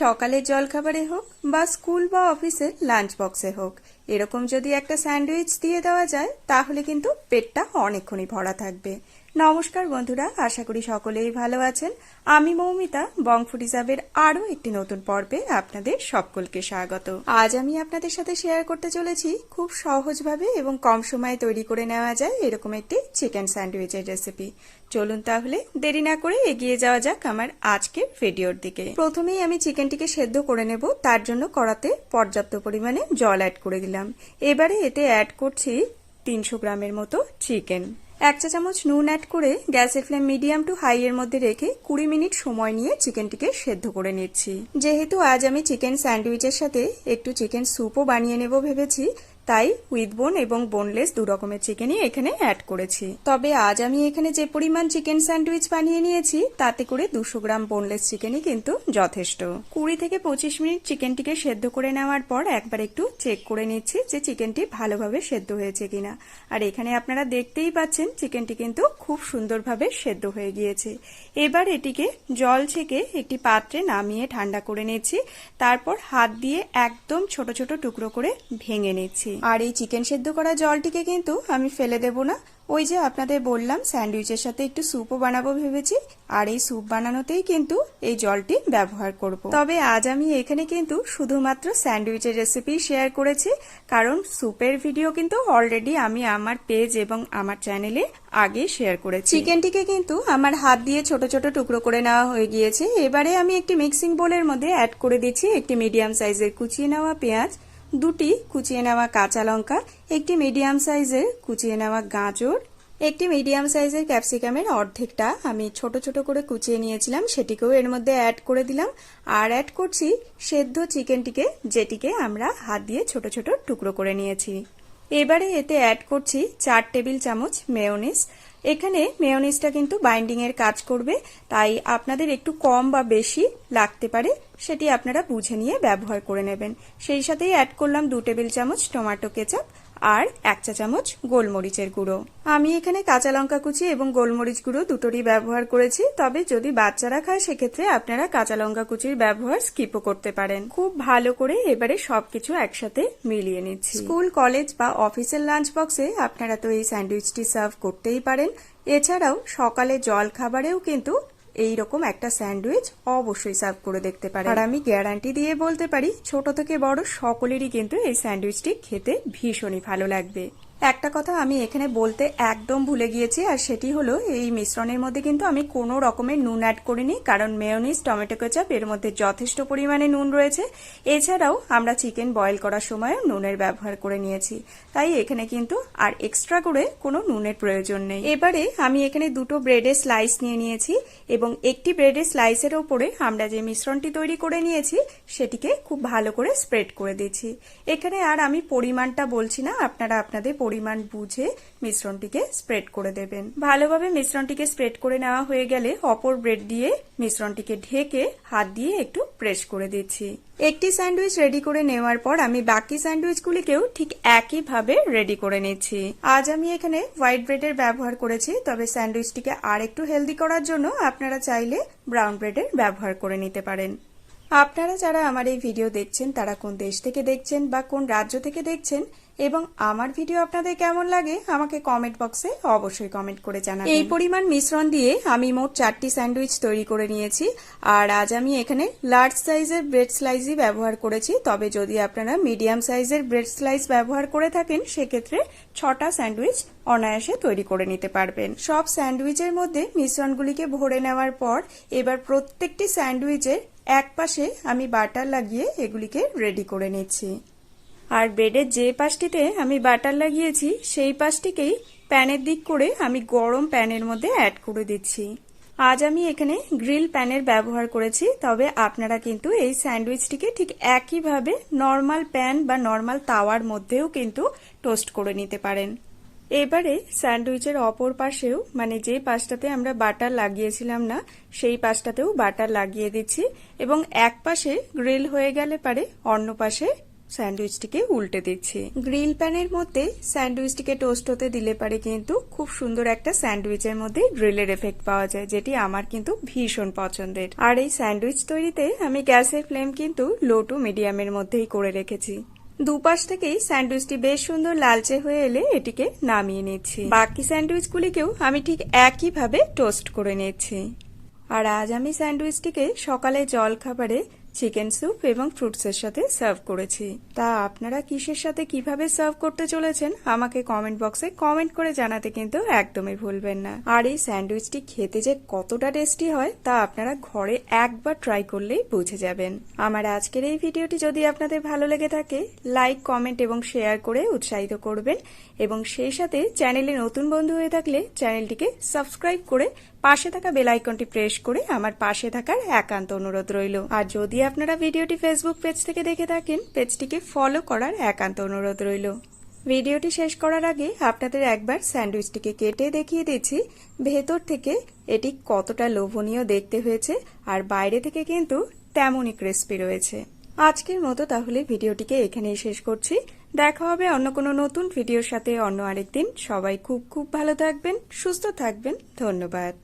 সকালের জলখাবারে হোক বা স্কুল বা অফিসের লাঞ্চ বক্সে হোক। এরকম যদি একটা স্যান্ডউইচ দিয়ে দেওয়া যায়, তাহলে কিন্তু পেটটা অনেকক্ষণই ভরা থাকবে। নমস্কার বন্ধুরা, আশা করি সকলেই ভালো আছেন। আমি মৌমিতা বংফুড হিসাবের আরও একটি নতুন পর্বে আপনাদের সকলকে স্বাগত। আজ আমি আপনাদের সাথে শেয়ার করতে চলেছি, খুব সহজভাবে এবং কম সময়ে তৈরি করে নেওয়া যায় এরকম একটি চিকেন স্যান্ডউইচের রেসিপি। চলুন তাহলে দেরি না করে এগিয়ে যাওয়া যাক আমার আজকের ভিডিওর দিকে। প্রথমেই আমি চিকেনটিকে সেদ্ধ করে নেব, তার জন্য কড়াতে পর্যাপ্ত পরিমাণে জল অ্যাড করে দিলাম। এবারে এতে অ্যাড করছি তিনশো গ্রামের মতো চিকেন। এক চা চামচ নুন অ্যাড করে গ্যাসের ফ্লেম মিডিয়াম টু হাই এর মধ্যে রেখে কুড়ি মিনিট সময় নিয়ে চিকেনটিকে সেদ্ধ করে নিচ্ছি। যেহেতু আজ আমি চিকেন স্যান্ডউইচের সাথে একটু চিকেন স্যুপও বানিয়ে নেব ভেবেছি তাই উইথ বোন এবং বোনলেস দু রকমের চিকেনই এখানে অ্যাড করেছি। তবে আজ আমি এখানে যে পরিমাণ চিকেন স্যান্ডউইচ বানিয়ে নিয়েছি, তাতে করে দুশো গ্রাম বোনলেস চিকেনই কিন্তু যথেষ্ট। কুড়ি থেকে পঁচিশ মিনিট চিকেনটিকে সেদ্ধ করে নেওয়ার পর একবার একটু চেক করে নিচ্ছি যে চিকেনটি ভালোভাবে সেদ্ধ হয়েছে কিনা। আর এখানে আপনারা দেখতেই পাচ্ছেন চিকেনটি কিন্তু খুব সুন্দরভাবে সেদ্ধ হয়ে গিয়েছে। এবার এটিকে জল ছেঁকে একটি পাত্রে নামিয়ে ঠান্ডা করে নিচ্ছি, তারপর হাত দিয়ে একদম ছোট ছোট টুকরো করে ভেঙে নিচ্ছি। আর এই চিকেন সেদ্ধ করা জলটিকে কিন্তু আমি ফেলে দেব না। ওই যে আপনাদের বললাম, স্যান্ডউইচের সাথে একটু স্যুপও বানাবো ভেবেছি, আর এই স্যুপ বানানোতেই কিন্তু এই জলটি ব্যবহার করব। তবে আজ আমি এখানে কিন্তু শুধুমাত্র স্যান্ডউইচের রেসিপি শেয়ার করেছি, কারণ স্যুপের ভিডিও কিন্তু অলরেডি আমি আমার পেজ এবং আমার চ্যানেলে আগে শেয়ার করেছি। চিকেনটিকে কিন্তু আমার হাত দিয়ে ছোট ছোট টুকরো করে নেওয়া হয়ে গিয়েছে। এবারে আমি একটি মিক্সিং বোলের মধ্যে অ্যাড করে দিচ্ছি একটি মিডিয়াম সাইজের কুচিয়ে নেওয়া পেঁয়াজ। দুটি কুচিয়ে নেওয়া কাঁচা লঙ্কা, একটি মিডিয়াম সাইজের কুচিয়ে নেওয়া গাজর, একটি মিডিয়াম সাইজের ক্যাপসিকামের অর্ধেকটা আমি ছোট ছোট করে কুচিয়ে নিয়েছিলাম, সেটিকেও এর মধ্যে অ্যাড করে দিলাম। আর অ্যাড করছি সেদ্ধ চিকেনটিকে, যেটিকে আমরা হাত দিয়ে ছোট ছোট টুকরো করে নিয়েছি। এবারে এতে অ্যাড করছি চার টেবিল চামচ মেয়োনিস এখানে মেয়নিসটা কিন্তু বাইন্ডিং এর কাজ করবে, তাই আপনাদের একটু কম বা বেশি লাগতে পারে, সেটি আপনারা বুঝে নিয়ে ব্যবহার করে নেবেন। সেই সাথেই অ্যাড করলাম দু টেবিল চামচ টমেটো কেচাপ আর এক চা চামচ গোলমরিচের গুঁড়ো। আমি এখানে কাঁচা লঙ্কা কুচি এবং গোলমরিচ গুঁড়ো দুটোরই ব্যবহার করেছি, তবে যদি বাচ্চারা খায়, সেক্ষেত্রে আপনারা কাঁচা লঙ্কা কুচির ব্যবহার স্কিপও করতে পারেন। খুব ভালো করে এবারে সবকিছু একসাথে মিলিয়ে নিচ্ছি। স্কুল, কলেজ বা অফিসের লাঞ্চ বক্সে আপনারা তো এই স্যান্ডউইচটি সার্ভ করতেই পারেন। এছাড়াও সকালে জল খাবারেও কিন্তু এই রকম একটা স্যান্ডউইচ অবশ্যই সার্ভ করে দেখতে পারে আর আমি গ্যারান্টি দিয়ে বলতে পারি, ছোট থেকে বড় সকলেরই কিন্তু এই স্যান্ডউইচটি খেতে ভীষণই ভালো লাগবে। একটা কথা আমি এখানে বলতে একদম ভুলে গিয়েছি, আর সেটি হলো এই মিশ্রণের মধ্যে কিন্তু আমি কোনো রকমের নুন অ্যাড করিনি, কারণ মেয়নিজ টমেটো কেচাপ এর মধ্যে যথেষ্ট পরিমাণে নুন রয়েছে। এছাড়াও আমরা চিকেন বয়েল করার সময় নুনের ব্যবহার করে নিয়েছি। তাই এখানে কিন্তু আর এক্সট্রা করে কোনো নুনের প্রয়োজন নেই। এবারে আমি এখানে দুটো ব্রেডের স্লাইস নিয়ে নিয়েছি, এবং একটি ব্রেডের স্লাইসের ওপরে আমরা যে মিশ্রণটি তৈরি করে নিয়েছি, সেটিকে খুব ভালো করে স্প্রেড করে দিচ্ছি। এখানে আর আমি পরিমাণটা বলছি না, আপনারা আপনাদের পরিমাণ বুঝে মিশ্রণটিকে স্প্রেড করে দেবেন। ভালোভাবে মিশ্রণটিকে স্প্রেড করে নেওয়া হয়ে গেলে অপর ব্রেড দিয়ে মিশ্রণটিকে ঢেকে হাত দিয়ে একটু প্রেস করে দিচ্ছি। একটি স্যান্ডউইচ রেডি করে নেওয়ার পর আমি বাকি স্যান্ডউইচগুলিকেও ঠিক একইভাবে রেডি করে নিচ্ছি। আজ আমি এখানে হোয়াইট ব্রেডের ব্যবহার করেছি, তবে স্যান্ডউইচটিকে আর একটু হেলদি করার জন্য আপনারা চাইলে ব্রাউন ব্রেডের ব্যবহার করে নিতে পারেন। আপনারা যারা আমার এই ভিডিও দেখছেন, তারা কোন দেশ থেকে দেখছেন বা কোন রাজ্য থেকে দেখছেন এবং আমার ভিডিও আপনাদের কেমন লাগে, আমাকে কমেন্ট বক্সে অবশ্যই কমেন্ট করে জানাবেন। এই পরিমাণ মিশ্রণ দিয়ে আমি মোট চারটি স্যান্ডউইচ তৈরি করে নিয়েছি। আর আজ আমি এখানে লার্জ সাইজের ব্রেড স্লাইসই ব্যবহার করেছি। তবে যদি আপনারা মিডিয়াম সাইজের ব্রেড স্লাইস ব্যবহার করে থাকেন, সেক্ষেত্রে ছটা স্যান্ডউইচ অনায়াসে তৈরি করে নিতে পারবেন। সব স্যান্ডউইচের মধ্যে মিশ্রণগুলিকে ভরে নেওয়ার পর, এবার প্রত্যেকটি স্যান্ডউইচের এক পাশে আমি বাটার লাগিয়ে এগুলিকে রেডি করে নিচ্ছি। আর ব্রেডের যে পাশটিতে আমি বাটার লাগিয়েছি, সেই পাশটিকেই প্যানের দিক করে আমি গরম প্যানের মধ্যে অ্যাড করে দিচ্ছি। আজ আমি এখানে গ্রিল প্যানের ব্যবহার করেছি, তবে আপনারা কিন্তু এই স্যান্ডউইচটিকে ঠিক একইভাবে নর্মাল প্যান বা নর্মাল তাওয়ার মধ্যেও কিন্তু টোস্ট করে নিতে পারেন। এবারে স্যান্ডউইচের অপর পাশেও মানে যে পাশটাতে আমরা বাটার লাগিয়েছিলাম না, সেই পাশটাতেও বাটার লাগিয়ে দিচ্ছি এবং এক পাশে গ্রিল হয়ে গেলে পারে অন্য পাশে স্যান্ডউইচটিকে উল্টে দিচ্ছি। গ্রিল প্যানের মধ্যে স্যান্ডউইচটিকে টোস্ট হতে দিলে পারে কিন্তু খুব সুন্দর একটা স্যান্ডউইচের মধ্যে গ্রিলের এফেক্ট পাওয়া যায়, যেটি আমার কিন্তু ভীষণ পছন্দের। আর এই স্যান্ডউইচ তৈরিতে আমি গ্যাসের ফ্লেম কিন্তু লো টু মিডিয়ামের মধ্যেই করে রেখেছি। দুপাশ থেকেই স্যান্ডউইচটি বেশ সুন্দর লালচে হয়ে এলে এটিকে নামিয়ে নিচ্ছি। বাকি স্যান্ডউইচগুলিকেও আমি ঠিক একইভাবে টোস্ট করে নিচ্ছি। আর আজ আমি স্যান্ডউইচটিকে সকালে জল খাবারে চিকেন স্যুপ এবং ফ্রুটসের সাথে সার্ভ করেছি। তা আপনারা কিসের সাথে কীভাবে সার্ভ করতে চলেছেন, আমাকে কমেন্ট বক্সে কমেন্ট করে জানাতে কিন্তু একদমই ভুলবেন না। আর এই স্যান্ডউইচটি খেতে যে কতটা টেস্টি হয়, তা আপনারা ঘরে একবার ট্রাই করলেই বুঝে যাবেন। আমার আজকের এই ভিডিওটি যদি আপনাদের ভালো লেগে থাকে, লাইক, কমেন্ট এবং শেয়ার করে উৎসাহিত করবেন। এবং সেই সাথে চ্যানেলে নতুন বন্ধু হয়ে থাকলে চ্যানেলটিকে সাবস্ক্রাইব করে পাশে থাকা বেল আইকনটি প্রেস করে আমার পাশে থাকার একান্ত অনুরোধ রইল। আর যদি আপনারা ভিডিওটি ফেসবুক পেজ থেকে দেখে থাকেন পেজটিকে ফলো করার একান্ত অনুরোধ রইল। ভিডিওটি শেষ করার আগে আপনাদের একবার স্যান্ডউইচটিকে কেটে দেখিয়ে দিচ্ছি, ভেতর থেকে এটি কতটা লোভনীয় দেখতে হয়েছে আর বাইরে থেকে কিন্তু তেমনই ক্রিস্পি রয়েছে। আজকের মতো তাহলে ভিডিওটিকে এখানেই শেষ করছি। দেখা হবে অন্য কোনো নতুন ভিডিওর সাথে অন্য আরেকদিন। সবাই খুব খুব ভালো থাকবেন, সুস্থ থাকবেন। ধন্যবাদ।